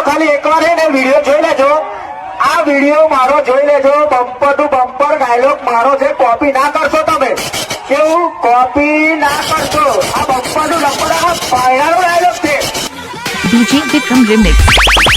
ખાલી એકવાર હે ને વીડિયો જોઈ લેજો. આ વીડિયો મારો જોઈ લેજો. બમ્પર ટુ બમ્પર ડાયલોગ મારો છે. કોપી ના કરશો તમે. કેવું? કોપી ના કરશો. આ બમ્પર ટુ બમ્પર આ પાયરાનો ડાયલોગ છે. DJ Vikram Remix.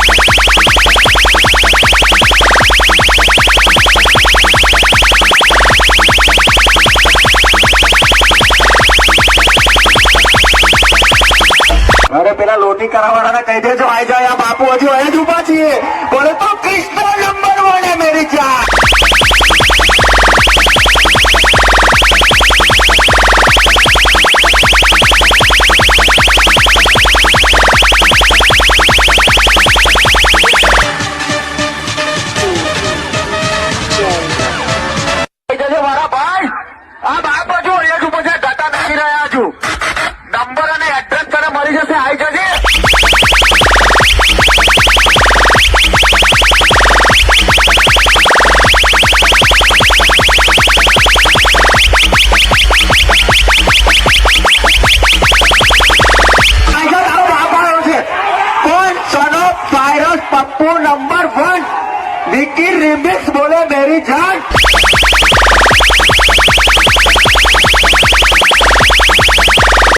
પેલા લોટી કરાવવાના કહી દેજો, આઈ જાય આ બાપુ, હજુ અહીં જ ઊભા છીએ. બોલે, તો કૃષ્ણ નંબર વન હે મેરી જાન આ બાપ હજુ અહીંયા ઊભો છે, ગતા નથી રહ્યા હજુ Pappu number one. Vicky remix બોલે મેરી જાન.